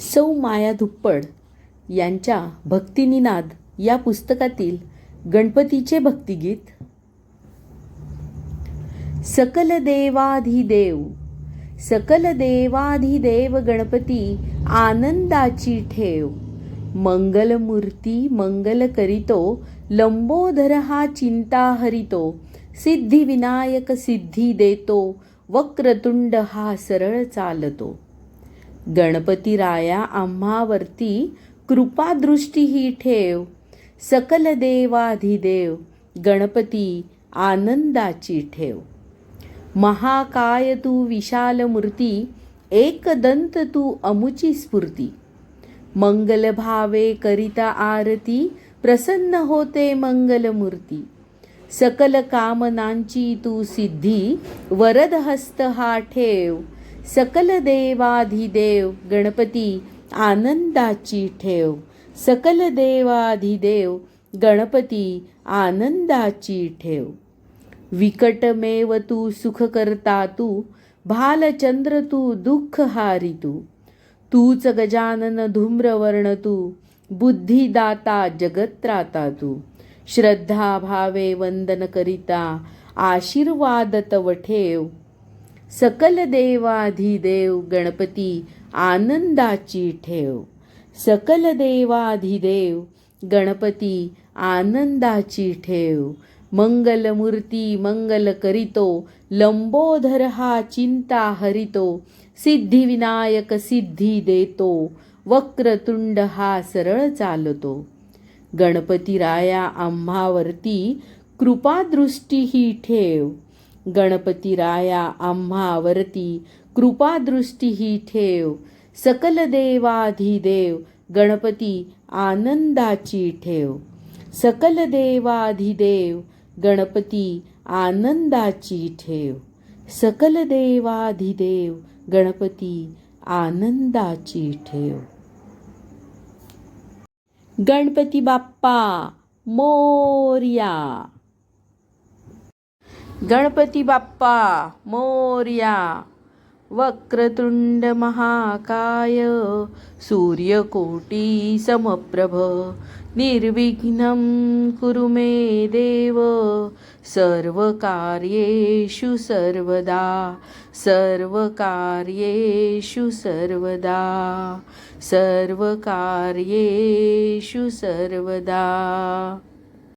सौ माया धुप्पड यांच्या भक्तिनिनाद या पुस्तकातील गणपतीचे भक्तिगीत. सकल देवाधिदेव सकल देवाधिदेव गणपती आनंदाची ठेव. मंगलमूर्ती मंगल करीतो लंबोधर हा चिंता हरितो. सिद्धिविनायक सिद्धी देतो वक्रतुंड हा सरळ चालतो. गणपतीराया आम्हावरती कृपादृष्टी ही ठेव. सकल देवाधिदेव गणपती आनंदाची ठेव. महाकाय तू विशाल मूर्ती एकदंत तू अमुची स्फूर्ती. मंगल भावे करिता आरती प्रसन्न होते मंगलमूर्ती सकल कामनांची तू सिद्धी वरद हस्त हा ठेव. सकल देवाधिदेव गणपती आनंदाची ठेव. सकल देवाधिदेव गणपती आनंदाची ठेव. विकटमेव तू सुख करता तू भालचंद्र तू दुःख हारी तू. तूच गजानन धूम्रवर्ण तू बुद्धिदाता जगत्राता तू. श्रद्धा भावे वंदन करिता आशीर्वाद तव ठेव. सकल देवाधिदेव गणपती आनंदाची ठेव. सकल देवाधिदेव गणपती आनंदाची ठेव. मंगलमूर्ती मंगल करितो लंबोधर हा चिंता हरितो सिद्धिविनायक सिद्धी देतो वक्रतुंड हा सरळ चालतो. गणपतीराया आम्हावरती कृपादृष्टी ही ठेव. गणपती राया आम्हावरती कृपादृष्टी ही ठेव सकल देवाधिदेव. गणपती आनंदाची ठेव सकल देवाधिदेव. गणपती आनंदाची ठेव सकल देवाधिदेव. गणपती आनंदाची ठेव. गणपती बाप्पा मोर्या. गणपती बाप्पा मोर्या वक्रतुंड महाकाय सूर्यकोटी समप्रभ निर्विघ्नं कुरु मे देव सर्वकार्येषु सर्वदा सर्वकार्येषु सर्वदा सर्वकार्येषु सर्वदा।